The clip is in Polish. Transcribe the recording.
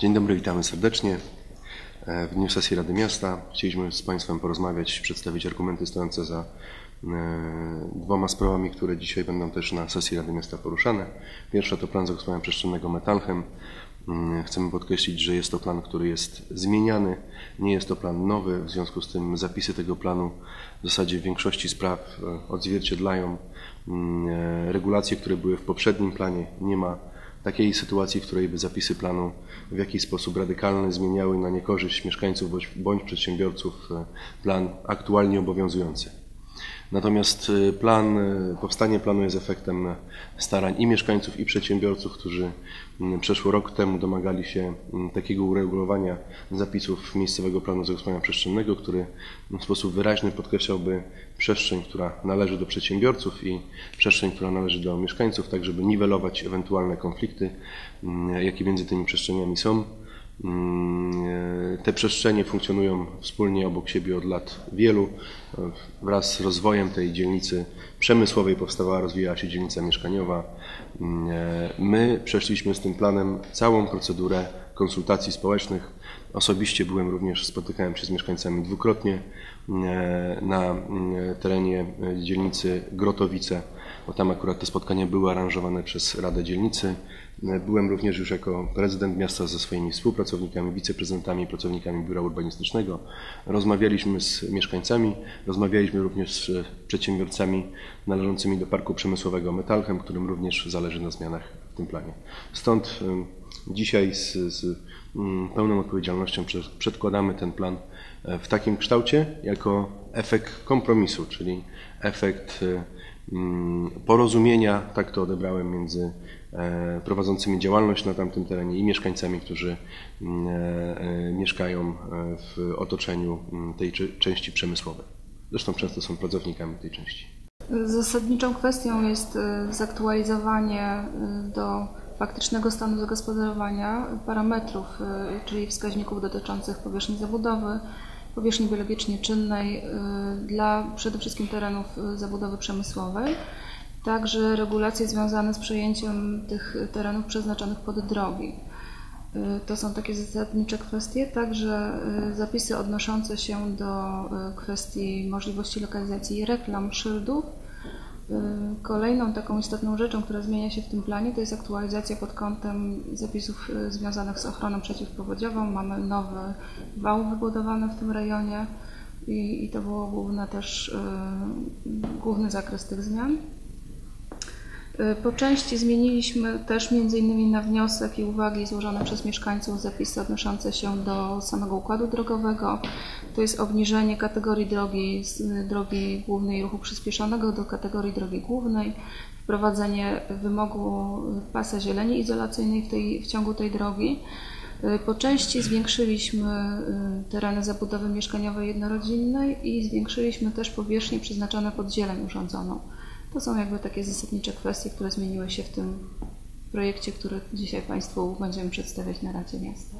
Dzień dobry, witamy serdecznie. E, W dniu sesji Rady Miasta chcieliśmy z Państwem porozmawiać, przedstawić argumenty stojące za e, dwoma sprawami, które dzisiaj będą też na sesji Rady Miasta poruszane. Pierwsza to plan zagospodarowania przestrzennego Metalchem. Mm, Chcemy podkreślić, że jest to plan, który jest zmieniany, nie jest to plan nowy, w związku z tym zapisy tego planu w zasadzie w większości spraw e, odzwierciedlają mm, regulacje, które były w poprzednim planie. Nie ma takiej sytuacji, w której by zapisy planu w jakiś sposób radykalny zmieniały na niekorzyść mieszkańców bądź, bądź przedsiębiorców e, plan aktualnie obowiązujący. Natomiast e, plan, e, powstanie planu jest efektem starań i mieszkańców, i przedsiębiorców, którzy mm, przeszło rok temu domagali się mm, takiego uregulowania zapisów miejscowego planu zagospodarowania przestrzennego, który w sposób wyraźny podkreślałby przestrzeń, która należy do przedsiębiorców i przestrzeń, która należy do mieszkańców, tak żeby niwelować ewentualne konflikty, mm, jakie między tymi przestrzeniami są. Mm, e, Te przestrzenie funkcjonują wspólnie obok siebie od lat wielu. E, Wraz z rozwojem tej dzielnicy przemysłowej powstawała, rozwijała się dzielnica mieszkaniowa. Mm, e, My przeszliśmy z tym planem całą procedurę konsultacji społecznych. Osobiście byłem również, spotykałem się z mieszkańcami dwukrotnie e, na mm, terenie e, dzielnicy Grotowice, bo tam akurat te spotkania były aranżowane przez Radę Dzielnicy. E, Byłem również już jako prezydent miasta ze swoimi współpracownikami, wiceprezydentami, pracownikami biura urbanistycznego. Rozmawialiśmy z mieszkańcami, rozmawialiśmy również z przedsiębiorcami należącymi do Parku Przemysłowego Metalchem, którym również zależy na zmianach w tym planie. Stąd dzisiaj z, z pełną odpowiedzialnością prze- przedkładamy ten plan e, w takim kształcie jako efekt kompromisu, czyli efekt e, mm, porozumienia, tak to odebrałem, między e, prowadzącymi działalność na tamtym terenie i mieszkańcami, którzy mm, mieszkają w otoczeniu mm, tej części przemysłowej. Zresztą często są pracownikami tej części. Zasadniczą kwestią jest zaktualizowanie do faktycznego stanu zagospodarowania parametrów, y, czyli wskaźników dotyczących powierzchni zabudowy, powierzchni biologicznie czynnej y, dla przede wszystkim terenów y, zabudowy przemysłowej, także regulacje związane z przejęciem tych terenów przeznaczonych pod drogi. To są takie zasadnicze kwestie, także zapisy odnoszące się do kwestii możliwości lokalizacji reklam, szyldów. Y, Kolejną taką istotną rzeczą, która zmienia się w tym planie, to jest aktualizacja pod kątem zapisów y, związanych z ochroną przeciwpowodziową. Mamy nowy wał wybudowany w tym rejonie i, i to było główne też, y, główny zakres tych zmian. Po części zmieniliśmy też innymi na wniosek i uwagi złożone przez mieszkańców zapisy odnoszące się do samego układu drogowego. To jest obniżenie kategorii drogi z drogi głównej ruchu przyspieszonego do kategorii drogi głównej, wprowadzenie wymogu pasa zieleni izolacyjnej w, tej, w ciągu tej drogi. Y, Po części zwiększyliśmy y, tereny zabudowy mieszkaniowej jednorodzinnej i zwiększyliśmy też powierzchnię przeznaczone pod zieleń urządzoną. To są jakby takie zasadnicze kwestie, które zmieniły się w tym projekcie, który dzisiaj Państwu będziemy przedstawiać na Radzie Miasta.